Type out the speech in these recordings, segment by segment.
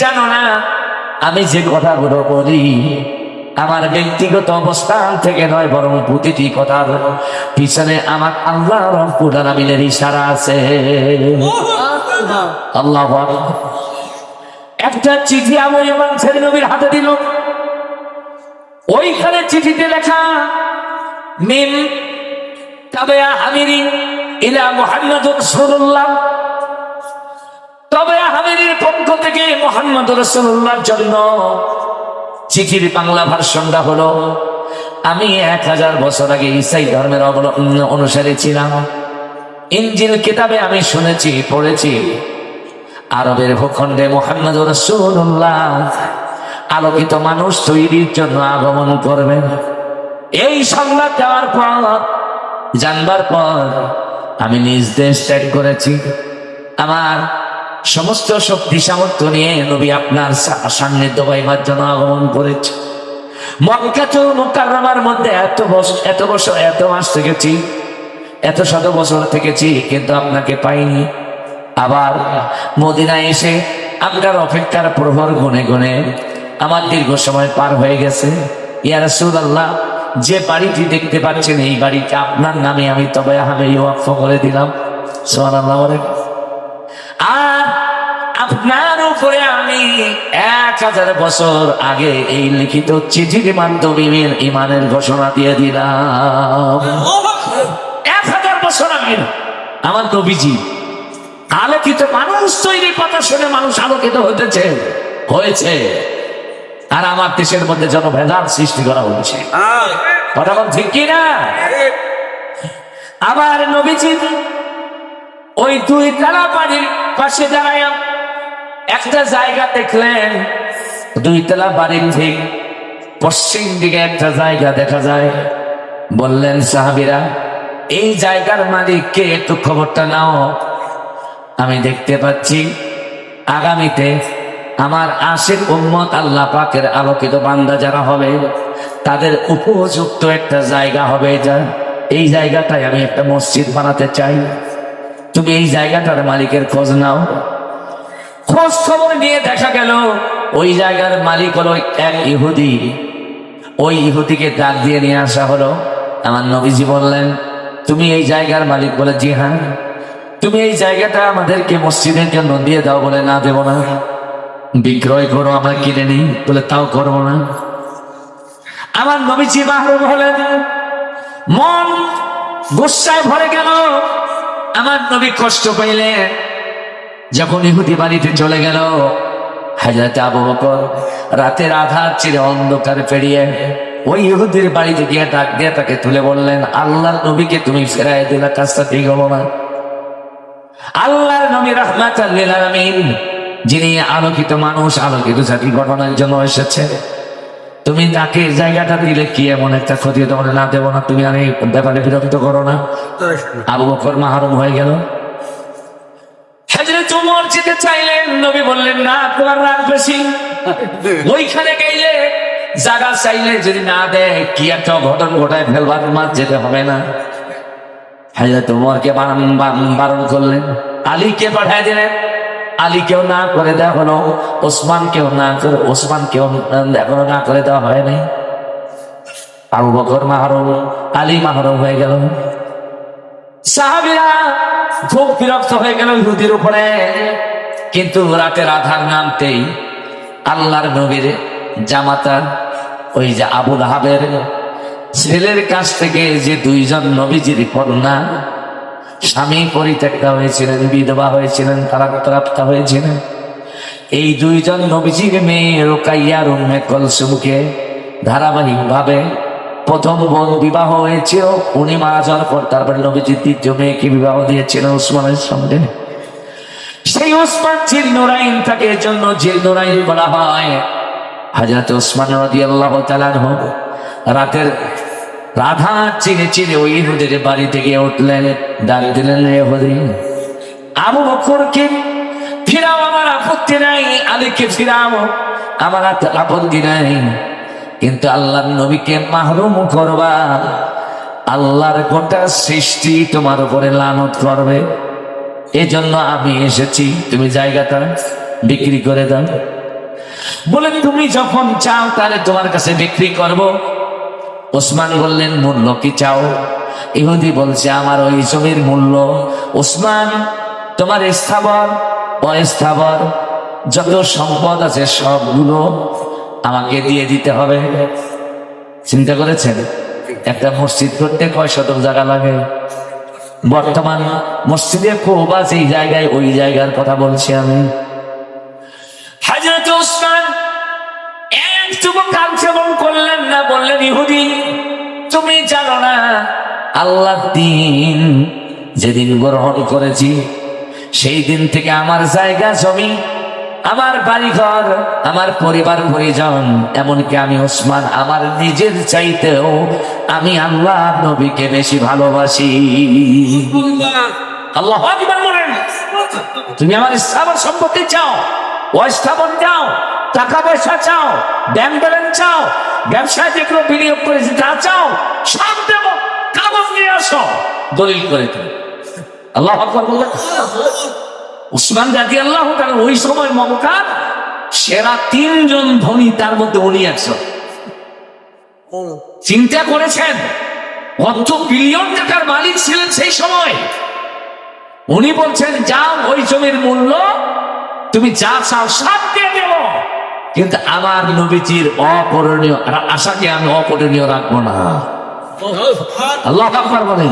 জানো না, আমি যে কথাগুলো বলি আমার ব্যক্তিগত অবস্থান থেকে নয়, বরং প্রতিটি কথার পিছনে আমার আল্লাহ আলামিনের ইশারা আছে। আল্লাহ একটা চিঠি আবু ইমান ছেলে নবীর হাতে দিল। ওইখানে চিঠিতে লেখা, মিন তবে আমিরি ইলা মুহাম্মদ রাসূলুল্লাহ তবে আমিরির পক্ষ থেকে মুহাম্মদ রাসূলুল্লাহর জন্য। চিঠির বাংলা ভার্সনটা হলো, আমি এক হাজার বছর আগে ইসাই ধর্মের অনুসারী ছিলাম। ইঞ্জিল কিতাবে আমি শুনেছি, পড়েছি। আরবের ভূখণ্ডে মোহাম্মদ রসুল্লাহ আলোকিত মানুষ তৈরির জন্য আগমন করবেন। এই সংবাদ দেওয়ার পর, জানবার পর আমি নিজ দেশ ত্যাগ করেছি। আমার সমস্ত শক্তি সামর্থ্য নিয়ে নবী আপনার সা- সান্নিধ্য পাইবার জন্য আগমন করেছি। মক্কাত মুকাররমার মধ্যে এত বছর এত বছর, এত মাস থেকেছি, এত শত বছর থেকেছি, কিন্তু আপনাকে পাইনি। আবার মদিনায় এসে আপনার অপেক্ষার প্রহর গুনে গুনে আমার দীর্ঘ সময় পার হয়ে গেছে। ইয়া রাসূলুল্লাহ, যে বাড়িটি দেখতে পাচ্ছেন, এই বাড়িটা আপনার নামে আমি তবে আমি ওয়াকফ করে দিলাম। সুবহানাল্লাহ বলেন। আর উপরে আমি এক হাজার বছর আগে এই লিখিত চিঠির মাধ্যমে ইমানের ঘোষণা দিয়ে দিলাম। এক হাজার বছর আগে আমার নবীজি আলোকিত মানুষ তৈরির কথা শুনে মানুষ আলোকিত হতেছে হয়েছে। আর আমার দেশের মধ্যে যেন ভেদার সৃষ্টি করা হয়েছে। কথা ঠিক কি না আবার নবীজি ওই দুই তালা বাড়ির পাশে দাঁড়ায় একটা জায়গা দেখলেন দুই তালা বাড়ির ঠিক। পশ্চিম দিকে একটা জায়গা দেখা যায়। বললেন, সাহাবিরা, এই জায়গার মালিককে একটু খবরটা নাও। আমি দেখতে পাচ্ছি, আগামীতে আমার আশের উম্মত আল্লাহ পাকের আলোকিত বান্দা যারা হবে, তাদের উপযুক্ত একটা জায়গা হবে। যা, এই জায়গাটায় আমি একটা মসজিদ বানাতে চাই। তুমি এই জায়গাটার মালিকের খোঁজ নাও। খোঁজ খবর নিয়ে দেখা গেল। ওই জায়গার মালিক হলো এক ইহুদি। ওই ইহুদিকে ডাক দিয়ে নিয়ে আসা হলো। আমার নবীজি বললেন, তুমি এই জায়গার মালিক বলে জি হ্যাঁ। তুমি এই জায়গাটা আমাদেরকে মসজিদের জন্য দিয়ে দাও বলে না দেবো না। বিক্রয় করো, আমরা কিনে নিই বলে তাও করব না। আমার নবীজি মাহরুম হলেন। মন গুসায় ভরে গেল। আমার নবী কষ্ট পাইলে যখন ইহুদি বাড়িতে চলে গেল হাজরত আবু বকর রাতের আধার চিরে অন্ধকার পেরিয়ে ওই ইহুদির বাড়িতে গিয়ে ডাক দিয়ে তাকে তুলে বললেন আল্লাহর নবীকে তুমি ফেরাই দিলে কাজটা ঠিক হলো না। আল্লাহর নবী রহমাত যিনি আলোকিত মানুষ আলোকিত জাতি ঘটনার জন্য এসেছে। তুমি তাকে জায়গাটা দিলে কি এমন একটা ক্ষতি? তোমার না দেবো না তুমি আর এই ব্যাপারে বিরক্ত করো না। আবু বকর মাহরুম হয়ে গেল হাজরে উমর যেতে চাইলেন নবী বললেন না তোমার রাগ বেশি। ওইখানে গেলে জায়গা চাইলে যদি না দেয় কি একটা ঘটন ঘটায় ফেলবার মাছ যেতে হবে না। হাজরত উমরকে বারণ করলেন। আলীকে পাঠায় দিলেন। আলীকেও না করে দেওয়া হলো ওসমানকেও না করে ওসমানকেও এখনও না করে দেওয়া হয় নাই। আবু বকর মাহরুম আলী মাহরুম হয়ে গেল। সাহাবিরা খুব বিরক্ত হয়ে গেল ইহুদির উপরে। কিন্তু রাতের আধার নামতেই আল্লাহর নবীর জামাতা, ওই যে আবুল হাবের ছেলের কাছ থেকে যে দুইজন নবীজির কন্যা, স্বামী পরিত্যক্তা হয়েছিলেন, বিধবা হয়েছিলেন তারা প্রাপ্তা হয়েছিলেন, এই দুইজন নবীজির মেয়ে রোকাইয়ার উম্মে কলসুমকে ধারাবাহিকভাবে প্রথম বোন বিবাহ হয়েছিল। উনি মারা যাওয়ার পর তারপরে নবীজি দ্বিতীয় মেয়েকে বিবাহ দিয়েছিলেন উসমানের সঙ্গে। সেই ওসমান জিল নুরাইন এর জন্য জিল নুরাইন বলা হয় হাজরত ওসমান রাদিয়াল্লাহু আনহু। রাতের রাধা চিনে চিনে ওই ইহুদের বাড়িতে গিয়ে উঠলেন ডাক দিলেন ইহুদি, আবু বকরকে ফিরাও, আমার আপত্তি নাই, আলীকে ফিরাও, আমার আপত্তি নাই। কিন্তু আল্লাহর নবীকে মাহরুম করবা, আল্লাহর গোটা সৃষ্টি তোমার উপরে লানত করবে। এজন্য আমি এসেছি। তুমি জায়গাটা বিক্রি করে দাও। বলে, তুমি যখন চাও, তাহলে তোমার কাছে বিক্রি করব। ওসমান বললেন, মূল্য কি চাও? ইহুদি বলছে, আমার ওই জমির মূল্য। ওসমান, তোমার স্থাবর, অস্থাবর, যত সম্পদ আছে সবগুলো আমাকে দিয়ে দিতে হবে। চিন্তা করেছেন? একটা মসজিদ করতে কয় শতক জায়গা লাগে? বর্তমান মসজিদে আছে এই জায়গায়, ওই জায়গার কথা বলছি আমি। হাজরত ওসমান করলেন না, বললেন, ইহুদি যেদিন গ্রহণ করেছি, সেই দিন থেকে আমার জায়গা জমি আমার বাড়িঘর, আমার পরিবার পরিজন, এমনকি আমি ওসমান, আমার নিজের চাইতেও আমি আল্লাহ নবীকে বেশি ভালোবাসি। আল্লাহ তুমি আমার স্থাবর সম্পত্তি চাও, অস্থাবর চাও, টাকা পয়সা চাও ব্যাংক ব্যালেন্স চাও, ব্যবসায় যেগুলো বিনিয়োগ করেছি তা চাও, সব দেব, কাগজ নিয়ে আসো। দলিল করে তুমি আল্লাহ বললেন উসমান জাতি আল্লাহ তাআলা ওই সময় মমতার সেরা তিনজন ধনী তার মধ্যে উনি একজন। চিন্তা করেছেন কত বিলিয়ন টাকার মালিক ছিলেন সেই সময়? উনি বলছেন যাও ওই জমির মূল্য তুমি যা চাও সব দিয়ে দেব। কিন্তু আমার নবীজির অপূরণীয় আশাকে আমি অপূরণীয় রাখব না? আল্লাহ বলেন।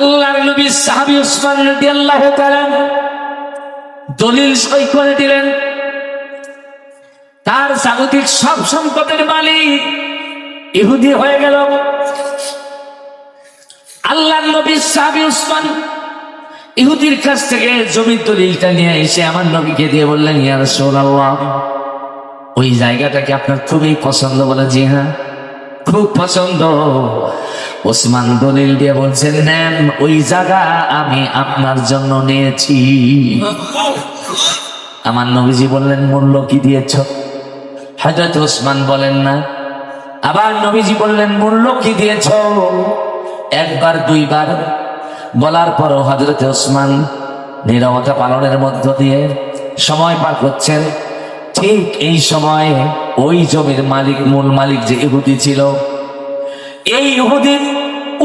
আল্লাহর নবী সাহাবী উসমান রাদিয়াল্লাহু তাআলা দলিল সই করে দিলেন, তার জাগতিক সব সম্পদের মালিক ইহুদি হয়ে গেল। আল্লাহর নবী সাহাবী উসমান ইহুদির কাছ থেকে জমির দলিলটা নিয়ে এসে আমার নবীকে দিয়ে বললেন, ইয়া রাসূলুল্লাহ, ওই জায়গাটাকে আপনার খুবই পছন্দ বলে, জি হ্যাঁ খুব পছন্দ। ওসমান দলিল দিয়ে বলছেন, নেন, ওই জায়গা আমি আপনার জন্য নিয়েছি। আমার নবীজি বললেন, মূল্য কি দিয়েছ? হজরত ওসমান বলেন না। আবার নবীজি বললেন, মূল্য কি দিয়েছ? একবার, দুইবার। বলার পরও হজরত ওসমান নিরবতা পালনের মধ্য দিয়ে সময় পার করছেন। ঠিক এই সময়ে ওই জমির মালিক, মূল মালিক যে ইহুদি ছিল, এই ইহুদি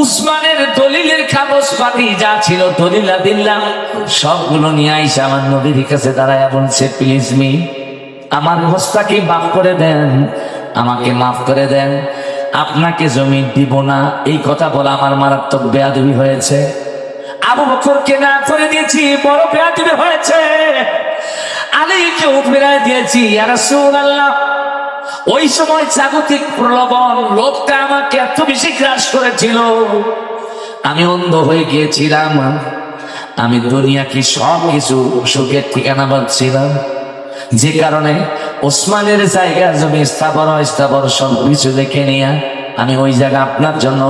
উসমানের দলিলের কাগজ পাতি যা ছিল দলিলা দিল্লাম সবগুলো নিয়ে আইসা আমার নবীর কাছে দাঁড়ায় বলছে প্লিজ মি আমার হোস্তাকে মাফ করে দেন, আমাকে মাফ করে দেন, আপনাকে জমি দিব না। এই কথা বলা আমার মারাত্মক বেয়াদবি হয়েছে। আবু বকরকে না করে দিয়েছি, বড় বেয়াদবি হয়েছে। আলীকে ফেরাই দিয়েছি আর আল্লাহ ওই সময় জাগতিক প্রলোভন লোকটা আমাকে এত বেশি গ্রাস করেছিল। আমি অন্ধ হয়ে গিয়েছিলাম। আমি দুনিয়া কি সব কিছু সুখের ঠিকানা পাচ্ছিলাম যে কারণে ওসমানের জায়গা, জমি স্থাপন স্থাপন সব কিছু দেখে নিয়ে আমি ওই জায়গা আপনার জন্য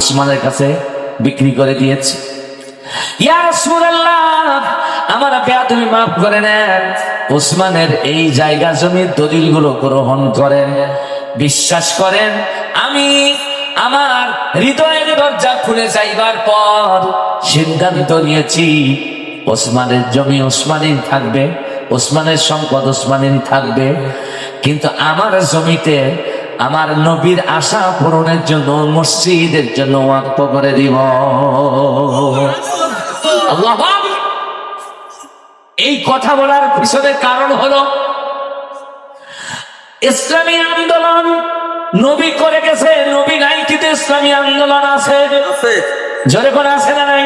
ওসমানের কাছে বিক্রি করে দিয়েছি। করে নেন ওসমানের এই জায়গা জমির দলিলগুলো গ্রহণ করেন, বিশ্বাস করেন। আমি আমার হৃদয়ের দরজা খুলে যাইবার পর সিদ্ধান্ত নিয়েছি, ওসমানের জমি ওসমানের থাকবে, ওসমানের সম্পদ ওসমানের থাকবে। কিন্তু আমার জমিতে আমার নবীর আশা পূরণের জন্য, মসজিদের জন্য ওয়াক্ফ করে দিব। আল্লাহ এই কথা বলার পিছনে কারণ হলো ইসলামী আন্দোলন নবী করে গেছে নবী নাই কিন্তু ইসলামী আন্দোলন আছে। জোরে করে আছে না নাই?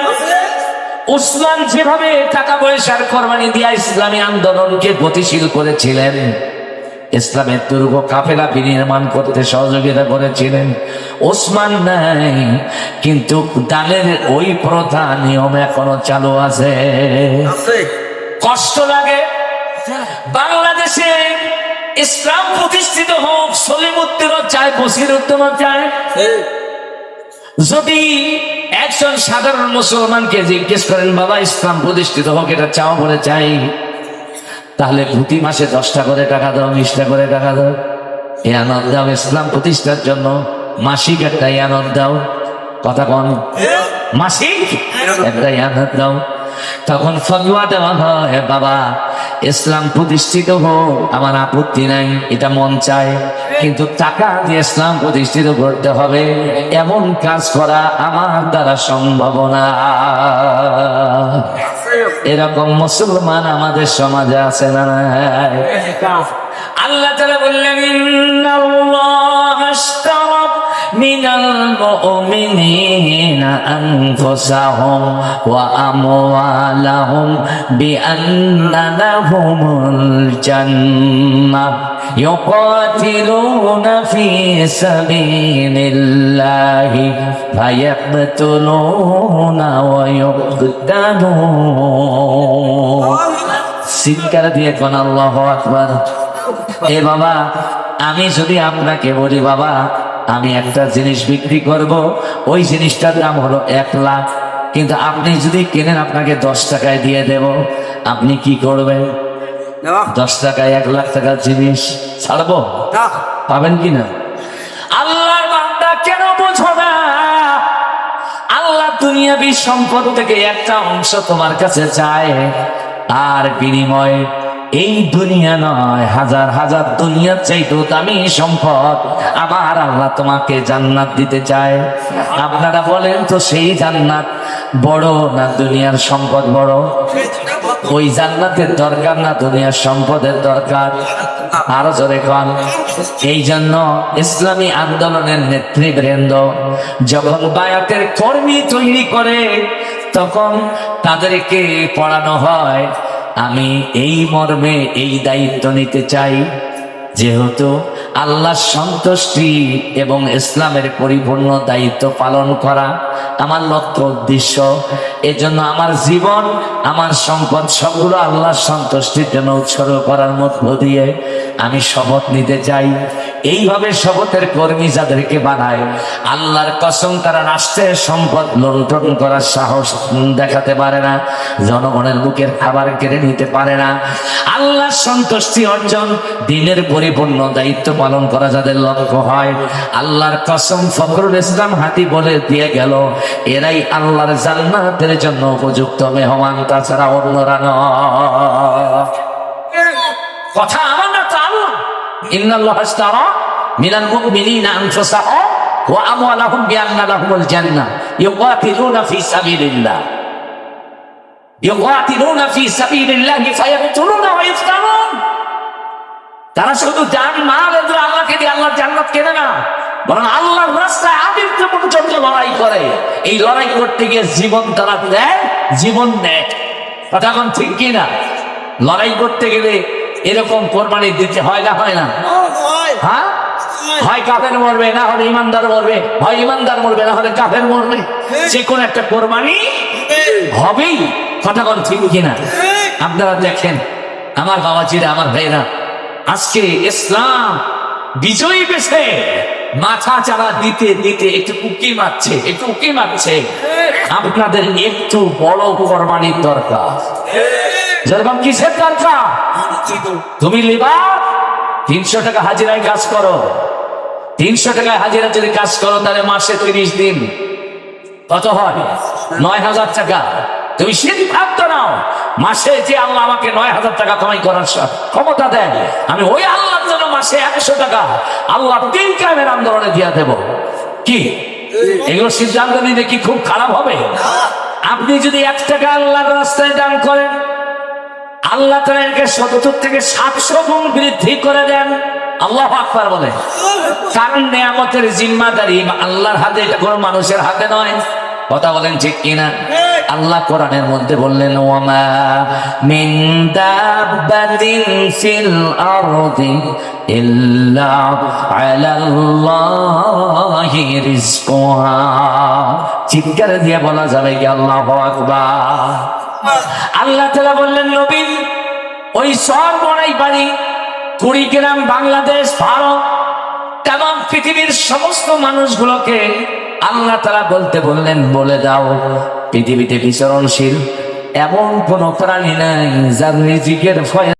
উসমান যেভাবে টাকা পয়সার কোরবানি দিয়া ইসলামী আন্দোলনকে গতিশীল করেছিলেন ইসলামের দুর্গ কাফেলা বিনির্মাণ করতে সহযোগিতা করেছিলেন ওসমান নাই কিন্তু দানের ওই প্রথা নিয়ম এখনও চালু আছে। কষ্ট লাগে। বাংলাদেশে ইসলাম প্রতিষ্ঠিত হোক সলিমুদ্দিনও চায় বসির উদ্দিনও চায়। যদি একজন সাধারণ মুসলমানকে জিজ্ঞেস করেন বাবা ইসলাম প্রতিষ্ঠিত হোক এটা চাও বলে চাই? তাহলে প্রতি মাসে দশটা করে টাকা দাও বিশটা করে টাকা দাও। এ আনন্দ দাও ইসলাম প্রতিষ্ঠার জন্য মাসিক একটা আনন্দ দাও। কথা কন। মাসিক? একটা আনন্দ দাও। তখন ফতোয়া দেওয়া হয় বাবা ইসলাম প্রতিষ্ঠিত হোক আমার আপত্তি নাই এটা মন চায়। কিন্তু টাকা দিয়ে ইসলাম প্রতিষ্ঠিত করতে হবে। এমন কাজ করা আমার দ্বারা সম্ভব না। এরকম মুসলমান আমাদের সমাজে আছে না? আল্লাহ বললেন মুমিনিনা আনফুসাহুম ওয়া আমওয়ালাহুম বিআন্না লাহুমুল জান্নাহ ইউকাতিলুনা ফি সাবিলিল্লাহি ফায়াকতুলুনা ওয়া ইউকতালুন সিনকার দিয়ে কোন আল্লাহ আকবার। এ বাবা, আমি যদি আপনাকে বলি বাবা আমি একটা জিনিস বিক্রি করব ওই জিনিসটার দাম হলো এক লাখ। কিন্তু আপনি যদি কেনেন আপনাকে দশ টাকায় দিয়ে দেব আপনি কি করবেন? দশ টাকায় এক লাখ টাকার জিনিস ছাড়বো? পাবেন কি না? আল্লাহর বান্দা কেন বোঝো না? আল্লাহ দুনিয়াবি সম্পদ থেকে একটা অংশ তোমার কাছে চায় আর বিনিময়ে এই দুনিয়া নয়, হাজার হাজার দুনিয়ার চাইতেও দামি সম্পদ। আবার আল্লাহ তোমাকে জান্নাত দিতে চায়। আপনারা বলেন তো সেই জান্নাত বড় না দুনিয়ার সম্পদ বড়? ওই জান্নাতের দরকার না দুনিয়ার সম্পদের দরকার? আরও জোরে কন। এই জন্য ইসলামী আন্দোলনের নেতৃবৃন্দ যখন বায়াতের কর্মী তৈরি করে, তখন তাদেরকে পড়ানো হয়। আমি এই মর্মে এই দায়িত্ব নিতে চাই, যেহেতু আল্লাহ সন্তুষ্টি এবং ইসলামের পরিপূর্ণ দায়িত্ব পালন করা আমার লক্ষ্য উদ্দেশ্য। এজন্য আমার জীবন, আমার সম্পদ সবগুলো আল্লাহর সন্তুষ্টির জন্য উৎসর্গ করার মধ্য দিয়ে আমি শপথ নিতে চাই। এইভাবে শপথের কর্মী যাদেরকে বানায়, আল্লাহর কসম তারা রাষ্ট্রের সম্পদ লুণ্ঠন করার সাহস দেখাতে পারে না, জনগণের মুখের খাবার কেড়ে নিতে পারে না। আল্লাহর সন্তুষ্টি অর্জন দিনের পরিপূর্ণ দায়িত্ব পালন করা যাদের লক্ষ্য হয়। আল্লাহর কসম ফখরুল ইসলাম হাতি বলে দিয়ে গেল, এরাই আল্লাহর জান্নাতের জন্য উপযুক্ত মেহমান, তাছাড়া অন্যরা নয়। কথা আমার না ইন্নাল্লাহ আশতারা মিনাল মুমিনিনা ওয়া আমওয়ালাহুম জান্নাহ। ইউকাতিলুনা ফি সাবিলিল্লাহ। ইউকাতিলুনা ফি সাবিলিল্লাহ ফায়াকতুলুনা ওয়া ইফতানুন তারা শুধু জান, মাল এদের আল্লাহকে দিয়ে আল্লাহর জান্নাত কেনে না। বরং আল্লাহর রাস্তায় আবির্ত পর্যন্ত লড়াই করে। এই লড়াই করতে গিয়ে জীবন তারা দেয় জীবন নেয়। কথা এখন ঠিক কি না লড়াই করতে গেলে এরকম কোরবানি দিতে হয় না হয় না? হ্যাঁ। হয়? কাফের মরবে না হলে ইমানদার মরবে। হয় ইমানদার মরবে না হলে কাফের মরবে। যে কোন একটা কোরবানি হবেই। কথা কোন ঠিক কিনা? আপনারা দেখেন আমার বাবাজিরা আমার ভাইরা আজকে ইসলাম বিজয়ী পেছে মাথা চারা দিতে দিতে একটু উকি মারছে, একটু উকি মারছে। আপনাদের একটু বড় কোরবানির দরকার। যেরকম কিসের দরকার? তুমি লিবা, তিনশো টাকা হাজিরায় কাজ করো। তিনশো টাকায় হাজিরা যদি কাজ করো, তাহলে মাসে তিরিশ দিন। কত হয়? নয় হাজার টাকা। তুমি সিদ্ধান্ত নাও। মাসে যে আল্লাহ আমাকে নয় হাজার টাকা কামাই করার ক্ষমতা দেন, আমি ওই আল্লাহর জন্য মাসে একশো টাকা আল্লাহ তিন কামের আন্দোলনে দিয়া দেব। কি? এগুলো সিদ্ধান্ত নিলে কি খুব খারাপ হবে? আপনি যদি এক টাকা আল্লাহর রাস্তায় দান করেন, আল্লাহ তারা একে থেকে সাতশো গুণ বৃদ্ধি করে দেন। আল্লাহ আকবার বলে। কারণ নেয়ামতের জিম্মাদারি আল্লাহর হাতে, এটা কোনো মানুষের হাতে নয়। কথা বলেন ঠিক কিনা? আল্লাহ কোরআনের মধ্যে বললেন, ওয়ামা মিন দাব্বাতিন ফিল আরদি ইল্লা আলাল্লাহি রিজকুহা। চিৎকার দিয়ে বলা যাবে কি আল্লাহু আকবার? আল্লাহ তালা বললেন নবীন ওই সব বড়াই বাড়ি কুড়িগ্রাম, বাংলাদেশ, ভারত, তেমন পৃথিবীর সমস্ত মানুষগুলোকে আল্লাহ তারা বলতে বললেন, বলে দাও, পৃথিবীতে বিচরণশীল এমন কোন প্রাণী নাই যার রিজিকের ভয়